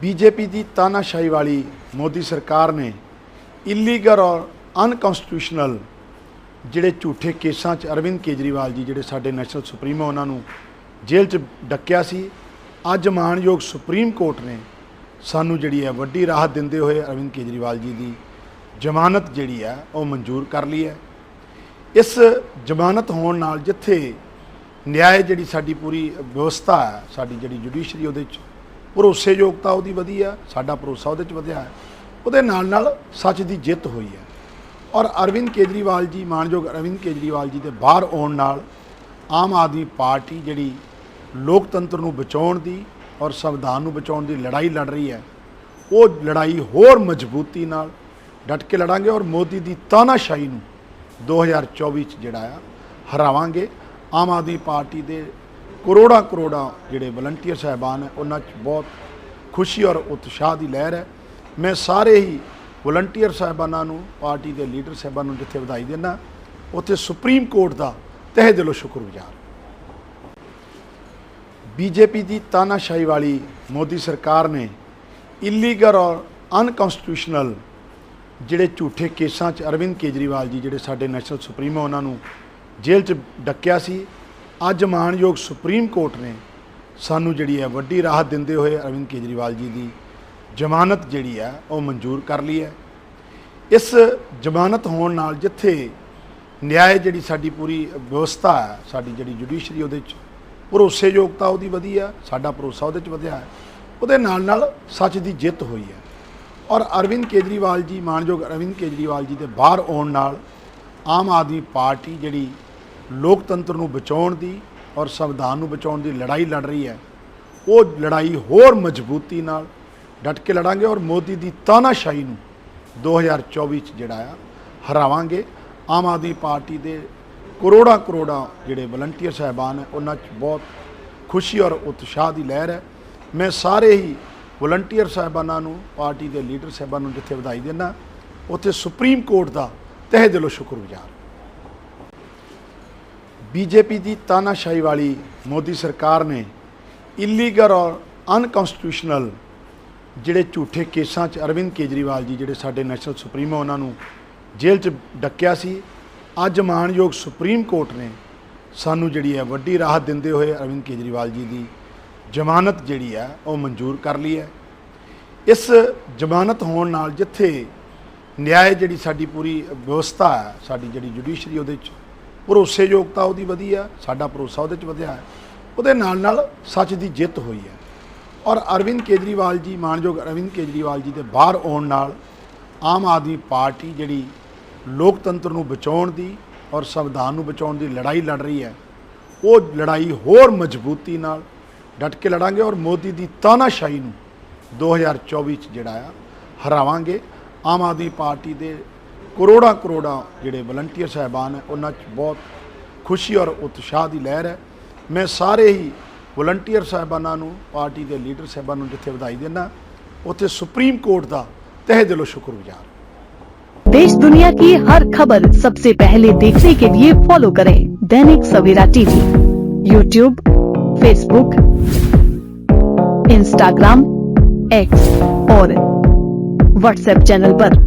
BJP ਦੀ ਤਾਨਾਸ਼ਾਹੀ ਵਾਲੀ ਮੋਦੀ ਸਰਕਾਰ ਨੇ ਇਲੀਗਲ ਔਰ ਅਨਕਨਸਟੀਟਿਊਸ਼ਨਲ ਜਿਹੜੇ ਝੂਠੇ ਕੇਸਾਂ 'ਚ ਅਰਵਿੰਦ ਕੇਜਰੀਵਾਲ ਜੀ ਜਿਹੜੇ ਸਾਡੇ ਨੈਸ਼ਨਲ ਸੁਪਰੀਮੋ ਉਹਨਾਂ ਨੂੰ ਜੇਲ੍ਹ 'ਚ ਡੱਕਿਆ ਸੀ, ਅੱਜ ਮਾਣਯੋਗ ਸੁਪਰੀਮ ਕੋਰਟ ਨੇ ਸਾਨੂੰ ਜਿਹੜੀ ਹੈ ਵੱਡੀ ਰਾਹਤ ਦਿੰਦੇ ਹੋਏ ਅਰਵਿੰਦ ਕੇਜਰੀਵਾਲ ਜੀ ਦੀ ਜ਼ਮਾਨਤ ਜਿਹੜੀ ਹੈ ਉਹ ਮਨਜ਼ੂਰ ਕਰ ਲਈ ਹੈ। ਇਸ ਜ਼ਮਾਨਤ ਹੋਣ ਨਾਲ ਜਿੱਥੇ ਨਿਆਂ ਜਿਹੜੀ ਸਾਡੀ ਪੂਰੀ ਵਿਵਸਥਾ ਹੈ, ਸਾਡੀ ਜਿਹੜੀ ਜੁਡੀਸ਼ਰੀ ਉਹਦੇ 'ਚ ਭਰੋਸੇਯੋਗਤਾ ਉਹਦੀ ਵਧੀਆ, ਸਾਡਾ ਭਰੋਸਾ ਉਹਦੇ 'ਚ ਵਧਿਆ ਹੈ। ਉਹਦੇ ਨਾਲ ਨਾਲ ਸੱਚ ਦੀ ਜਿੱਤ ਹੋਈ ਹੈ। ਔਰ ਅਰਵਿੰਦ ਕੇਜਰੀਵਾਲ ਜੀ, ਮਾਨਯੋਗ ਅਰਵਿੰਦ ਕੇਜਰੀਵਾਲ ਜੀ ਦੇ ਬਾਹਰ ਆਉਣ ਨਾਲ ਆਮ ਆਦਮੀ ਪਾਰਟੀ ਜਿਹੜੀ ਲੋਕਤੰਤਰ ਨੂੰ ਬਚਾਉਣ ਦੀ ਔਰ ਸੰਵਿਧਾਨ ਨੂੰ ਬਚਾਉਣ ਦੀ ਲੜਾਈ ਲੜ ਰਹੀ ਹੈ, ਉਹ ਲੜਾਈ ਹੋਰ ਮਜ਼ਬੂਤੀ ਨਾਲ ਡਟ ਕੇ ਲੜਾਂਗੇ ਔਰ ਮੋਦੀ ਦੀ ਤਾਨਾਸ਼ਾਹੀ ਨੂੰ 2024 ਚ ਜਿਹੜਾ ਆ, ਹਰਾਵਾਂਗੇ। ਆਮ ਆਦਮੀ ਪਾਰਟੀ ਦੇ ਕਰੋੜਾਂ ਕਰੋੜਾਂ ਜਿਹੜੇ ਵਲੰਟੀਅਰ ਸਹਿਬਾਨ ਹੈ, ਉਹਨਾਂ 'ਚ ਬਹੁਤ ਖੁਸ਼ੀ ਔਰ ਉਤਸ਼ਾਹ ਦੀ ਲਹਿਰ ਹੈ। ਮੈਂ ਸਾਰੇ ਹੀ ਵਲੰਟੀਅਰ ਸਾਹਿਬਾਨਾਂ ਨੂੰ, ਪਾਰਟੀ ਦੇ ਲੀਡਰ ਸਾਹਿਬਾਨ ਨੂੰ ਜਿੱਥੇ ਵਧਾਈ ਦਿੰਦਾ, ਉੱਥੇ ਸੁਪਰੀਮ ਕੋਰਟ ਦਾ ਤਹਿ ਦਿਲੋਂ ਸ਼ੁਕਰਗੁਜ਼ਾਰ ਬੀਜੇਪੀ ਦੀ ਤਾਨਾਸ਼ਾਹੀ ਵਾਲੀ ਮੋਦੀ ਸਰਕਾਰ ਨੇ ਇਲੀਗਲ ਔਰ ਅਨਕਨਸਟੀਟਿਊਸ਼ਨਲ ਜਿਹੜੇ ਝੂਠੇ ਕੇਸਾਂ 'ਚ ਅਰਵਿੰਦ ਕੇਜਰੀਵਾਲ ਜੀ, ਜਿਹੜੇ ਸਾਡੇ ਨੈਸ਼ਨਲ ਸੁਪਰੀਮੋ, ਉਹਨਾਂ ਨੂੰ ਜੇਲ੍ਹ 'ਚ ਡੱਕਿਆ ਸੀ। ਅੱਜ ਮਾਣਯੋਗ ਸੁਪਰੀਮ ਕੋਰਟ ਨੇ ਸਾਨੂੰ ਜਿਹੜੀ ਹੈ ਵੱਡੀ ਰਾਹਤ ਦਿੰਦੇ ਹੋਏ ਅਰਵਿੰਦ ਕੇਜਰੀਵਾਲ ਜੀ ਦੀ ਜ਼ਮਾਨਤ ਜਿਹੜੀ ਹੈ ਉਹ ਮਨਜ਼ੂਰ ਕਰ ਲਈ ਹੈ। ਇਸ ਜ਼ਮਾਨਤ ਹੋਣ ਨਾਲ ਜਿੱਥੇ ਨਿਆਂ ਜਿਹੜੀ ਸਾਡੀ ਪੂਰੀ ਵਿਵਸਥਾ ਹੈ, ਸਾਡੀ ਜਿਹੜੀ ਜੁਡੀਸ਼ਰੀ ਉਹਦੇ 'ਚ ਭਰੋਸੇਯੋਗਤਾ ਉਹਦੀ ਵਧੀ ਆ ਸਾਡਾ ਭਰੋਸਾ ਉਹਦੇ 'ਚ ਵਧਿਆ ਹੈ। ਉਹਦੇ ਨਾਲ ਨਾਲ ਸੱਚ ਦੀ ਜਿੱਤ ਹੋਈ ਹੈ। ਔਰ ਅਰਵਿੰਦ ਕੇਜਰੀਵਾਲ ਜੀ ਮਾਨਯੋਗ ਅਰਵਿੰਦ ਕੇਜਰੀਵਾਲ ਜੀ ਦੇ ਬਾਹਰ ਆਉਣ ਨਾਲ ਆਮ ਆਦਮੀ ਪਾਰਟੀ ਜਿਹੜੀ ਲੋਕਤੰਤਰ ਨੂੰ ਬਚਾਉਣ ਦੀ ਔਰ ਸੰਵਿਧਾਨ ਨੂੰ ਬਚਾਉਣ ਦੀ ਲੜਾਈ ਲੜ ਰਹੀ ਹੈ। ਉਹ ਲੜਾਈ ਹੋਰ ਮਜ਼ਬੂਤੀ ਨਾਲ ਡਟ ਕੇ ਲੜਾਂਗੇ ਔਰ ਮੋਦੀ ਦੀ ਤਾਨਾਸ਼ਾਹੀ ਨੂੰ 2024 ਚ ਜਿਹੜਾ ਆ, ਹਰਾਵਾਂਗੇ। ਆਮ ਆਦਮੀ ਪਾਰਟੀ ਦੇ ਕਰੋੜਾਂ ਕਰੋੜਾਂ ਜਿਹੜੇ ਵਲੰਟੀਅਰ ਸਹਿਬਾਨ ਹੈ, ਉਹਨਾਂ 'ਚ ਬਹੁਤ ਖੁਸ਼ੀ ਔਰ ਉਤਸ਼ਾਹ ਦੀ ਲਹਿਰ ਹੈ। ਮੈਂ ਸਾਰੇ ਹੀ ਵਲੰਟੀਅਰ ਸਾਹਿਬਾਨਾਂ ਨੂੰ, ਪਾਰਟੀ ਦੇ ਲੀਡਰ ਸਾਹਿਬਾਨ ਨੂੰ ਜਿੱਥੇ ਵਧਾਈ ਦਿੰਦਾ, ਉੱਥੇ ਸੁਪਰੀਮ ਕੋਰਟ ਦਾ ਤਹਿ ਦਿਲੋਂ ਸ਼ੁਕਰਗੁਜ਼ਾਰ ਬੀਜੇਪੀ ਦੀ ਤਾਨਾਸ਼ਾਹੀ ਵਾਲੀ ਮੋਦੀ ਸਰਕਾਰ ਨੇ ਇਲੀਗਲ ਔਰ ਅਨਕਨਸਟੀਟਿਊਸ਼ਨਲ ਜਿਹੜੇ ਝੂਠੇ ਕੇਸਾਂ 'ਚ ਅਰਵਿੰਦ ਕੇਜਰੀਵਾਲ ਜੀ ਜਿਹੜੇ ਸਾਡੇ ਨੈਸ਼ਨਲ ਸੁਪਰੀਮੋ ਉਹਨਾਂ ਨੂੰ ਜੇਲ੍ਹ 'ਚ ਡੱਕਿਆ ਸੀ। ਅੱਜ ਮਾਣਯੋਗ ਸੁਪਰੀਮ ਕੋਰਟ ਨੇ ਸਾਨੂੰ ਜਿਹੜੀ ਹੈ ਵੱਡੀ ਰਾਹਤ ਦਿੰਦੇ ਹੋਏ ਅਰਵਿੰਦ ਕੇਜਰੀਵਾਲ ਜੀ ਦੀ ਜ਼ਮਾਨਤ ਜਿਹੜੀ ਹੈ ਉਹ ਮਨਜ਼ੂਰ ਕਰ ਲਈ ਹੈ। ਇਸ ਜ਼ਮਾਨਤ ਹੋਣ ਨਾਲ ਜਿੱਥੇ ਨਿਆਂ ਜਿਹੜੀ ਸਾਡੀ ਪੂਰੀ ਵਿਵਸਥਾ ਹੈ, ਸਾਡੀ ਜਿਹੜੀ ਜੁਡੀਸ਼ਰੀ ਉਹਦੇ 'ਚ ਭਰੋਸੇਯੋਗਤਾ ਉਹਦੀ ਵਧੀਆ, ਸਾਡਾ ਭਰੋਸਾ ਉਹਦੇ 'ਚ ਵਧਿਆ ਹੈ। ਉਹਦੇ ਨਾਲ ਨਾਲ ਸੱਚ ਦੀ ਜਿੱਤ ਹੋਈ ਹੈ। ਔਰ ਅਰਵਿੰਦ ਕੇਜਰੀਵਾਲ ਜੀ ਮਾਨਯੋਗ ਅਰਵਿੰਦ ਕੇਜਰੀਵਾਲ ਜੀ ਦੇ ਬਾਹਰ ਆਉਣ ਨਾਲ ਆਮ ਆਦਮੀ ਪਾਰਟੀ ਜਿਹੜੀ ਲੋਕਤੰਤਰ ਨੂੰ ਬਚਾਉਣ ਦੀ ਔਰ ਸੰਵਿਧਾਨ ਨੂੰ ਬਚਾਉਣ ਦੀ ਲੜਾਈ ਲੜ ਰਹੀ ਹੈ, ਉਹ ਲੜਾਈ ਹੋਰ ਮਜ਼ਬੂਤੀ ਨਾਲ ਡਟ ਕੇ ਲੜਾਂਗੇ ਔਰ ਮੋਦੀ ਦੀ ਤਾਨਾਸ਼ਾਹੀ ਨੂੰ 2024 ਚ ਜਿਹੜਾ ਆ, ਹਰਾਵਾਂਗੇ। ਆਮ ਆਦਮੀ ਪਾਰਟੀ ਦੇ ਕਰੋੜਾਂ ਕਰੋੜਾਂ ਜਿਹੜੇ ਵਲੰਟੀਅਰ ਸਹਿਬਾਨ ਹੈ ਉਹਨਾਂ 'ਚ ਬਹੁਤ ਖੁਸ਼ੀ ਔਰ ਉਤਸ਼ਾਹ ਦੀ ਲਹਿਰ ਹੈ ਮੈਂ ਸਾਰੇ ਹੀ ਵਲੰਟੀਅਰ ਸਾਹਿਬਾਨਾਂ ਨੂੰ ਪਾਰਟੀ ਦੇ ਲੀਡਰ ਸਾਹਿਬਾਨ ਨੂੰ ਜਿੱਥੇ ਵਧਾਈ ਦਿੰਦਾ ਉੱਥੇ ਸੁਪਰੀਮ ਕੋਰਟ ਦਾ ਤਹਿ ਦਿਲੋਂ ਸ਼ੁਕਰਗੁਜ਼ਾਰ देश दुनिया की हर खबर सबसे पहले देखने के लिए फॉलो करें Dainik Savera TV YouTube Facebook Instagram X और व्हाट्सएप चैनल पर।